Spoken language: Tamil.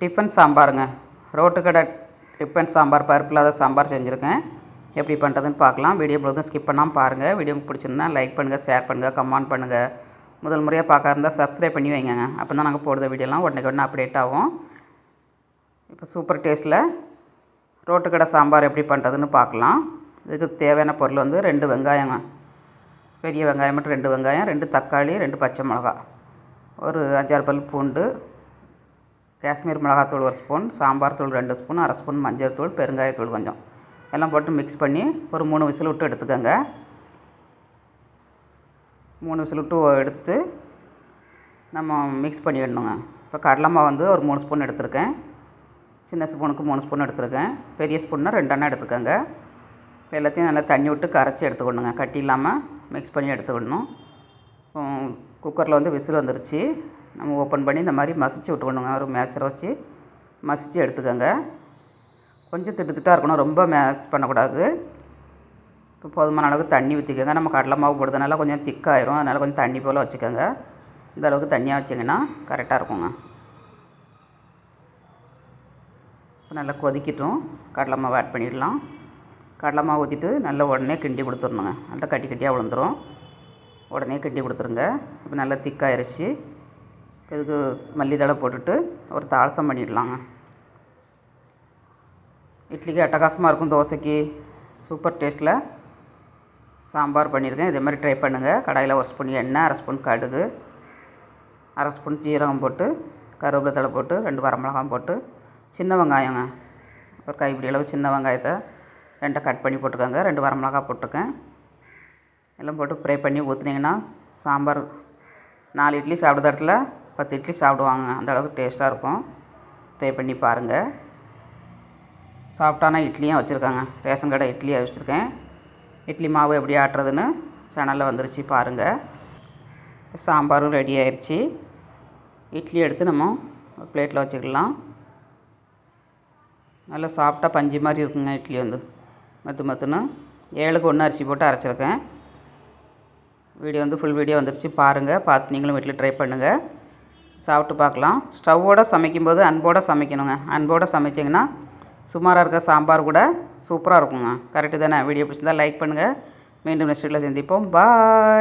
டிஃபன் சாம்பாருங்க. ரோட்டு கடை டிஃபன் சாம்பார் பருப்பு இல்லாத சாம்பார் செஞ்சுருக்கேன். எப்படி பண்ணுறதுன்னு பார்க்கலாம். வீடியோ முழுவதும் ஸ்கிப் பண்ணாமல் பாருங்கள் வீடியோ பிடிச்சிருந்தா லைக் பண்ணுங்கள் ஷேர் பண்ணுங்கள் கமெண்ட் பண்ணுங்கள் முதல் முறையாக பார்க்க இருந்தால் சப்ஸ்கிரைப் பண்ணி வைங்கங்க. அப்போ தான் நாங்கள் போடுற வீடியோலாம் உடனே உடனே அப்டேட் ஆகும். இப்போ சூப்பர் டேஸ்ட்டில் ரோட்டு கடை சாம்பார் எப்படி பண்ணுறதுன்னு பார்க்கலாம். இதுக்கு தேவையான பொருள் வந்து ரெண்டு வெங்காயங்க. பெரிய வெங்காயம் மட்டும் ரெண்டு வெங்காயம் ரெண்டு தக்காளி ரெண்டு பச்சை மிளகா. ஒரு அஞ்சாறு பல் பூண்டு காஷ்மீர் மிளகாத்தூள் ஒரு ஸ்பூன் சாம்பார் தூள் ரெண்டு ஸ்பூன் அரை ஸ்பூன் மஞ்சள் தூள் பெருங்காயத்தூள் கொஞ்சம். எல்லாம் போட்டு மிக்ஸ் பண்ணி ஒரு மூணு விசில் விட்டு எடுத்துக்கோங்க. மூணு விசில் விட்டு எடுத்துட்டு நம்ம மிக்ஸ் பண்ணிடணுங்க. இப்போ கடலை மாவு வந்து ஒரு மூணு ஸ்பூன் எடுத்திருக்கேன். சின்ன ஸ்பூனுக்கு மூணு ஸ்பூன் எடுத்திருக்கேன். பெரிய ஸ்பூன்னா ரெண்டெண்ணா எடுத்துக்கோங்க. இப்போ எல்லாத்தையும் நல்லா தண்ணி விட்டு கரைச்சி எடுத்துக்கணுங்க. கட்டி இல்லாமல் மிக்ஸ் பண்ணி எடுத்துக்கணும். குக்கரில் வந்து விசில் வந்துருச்சு. நம்ம ஓப்பன் பண்ணி இந்த மாதிரி மசிச்சு விட்டுக்கணுங்க. ஒரு மேச்சரை வச்சு மசித்து எடுத்துக்கோங்க. கொஞ்சம் திட்டு திட்டாக இருக்கணும். ரொம்ப மேஷ் பண்ணக்கூடாது. இப்போ போதுமான அளவுக்கு தண்ணி ஊற்றிக்கோங்க நம்ம கடலை மாவு போடுறதுனால கொஞ்சம் திக்காயிரும் அதனால் கொஞ்சம் தண்ணி போல் வச்சுக்கோங்க. இந்த அளவுக்கு தண்ணியாக வச்சிங்கன்னா கரெக்டாக இருக்குங்க. இப்போ நல்லா கொதிக்கட்டும். கடலை மாவு ஆட் பண்ணிடலாம். கடலை மாவு ஊற்றிட்டு நல்லா உடனே கிண்டி கொடுத்துடணுங்க. நல்லா கட்டி கட்டியாக விழுந்துடும் உடனே கிண்டி கொடுத்துருங்க. இப்போ நல்லா திக்காயிருச்சு இதுக்கு மல்லித்தழை போட்டுட்டு ஒரு தாளசம் பண்ணிடலாங்க. இட்லிக்கு அட்டகாசமாக இருக்கும் தோசைக்கு. சூப்பர் டேஸ்ட்டில் சாம்பார் பண்ணியிருக்கேன். இதே மாதிரி ட்ரை பண்ணுங்கள் கடாயில் ஒரு ஸ்பூன் எண்ணெய் அரை ஸ்பூன் கடுகு அரை ஸ்பூன் ஜீரகம் போட்டு கருவேப்பிலை தழை போட்டு ரெண்டு வரமிளகாம் போட்டு சின்ன வெங்காயங்க. ஒரு கைப்பிடி அளவு சின்ன வெங்காயத்தை ரெண்டை கட் பண்ணி போட்டுக்கோங்க. ரெண்டு வரமிளகா போட்டுக்கேன் எல்லாம் போட்டு ஃப்ரை பண்ணி ஊற்றுனீங்கன்னா சாம்பார் நாலு இட்லி சாப்பிட்ற இடத்துல பத்து இட்லி சாப்பிடுவாங்க. அந்தளவுக்கு டேஸ்ட்டாக இருக்கும். ட்ரை பண்ணி பாருங்கள் சாஃப்டான இட்லியும் வச்சுருக்காங்க. ரேஷன் கடை இட்லியை வச்சுருக்கேன். இட்லி மாவு எப்படி ஆட்டுறதுன்னு சேனலில் வந்துருச்சு பாருங்கள் சாம்பாரும் ரெடி ஆயிடுச்சு இட்லி எடுத்து நம்ம பிளேட்டில் வச்சுக்கலாம். நல்லா சாஃப்டாக பஞ்சு மாதிரி இருக்குங்க இட்லி வந்து. மத்து மத்துன்னு. ஏழுக்கு ஒன்று அரிசி போட்டு அரைச்சிருக்கேன். வீடியோ வந்து ஃபுல் வீடியோ வந்துருச்சு. பாருங்கள் பார்த்து நீங்களும் வீட்டில் ட்ரை பண்ணுங்கள் சாப்பிட்டு பார்க்கலாம். ஸ்டவ்வோடு சமைக்கும்போது அன்போடு சமைக்கணுங்க. அன்போடு சமைச்சிங்கன்னா சுமாராக இருக்க சாம்பார் கூட சூப்பராக இருக்குங்க. கரெக்டு தானே? வீடியோ பிடிச்சிருந்தா லைக் பண்ணுங்கள் மீண்டும் நெக்ஸ்ட் வீட்டில் சந்திப்போம். பாய்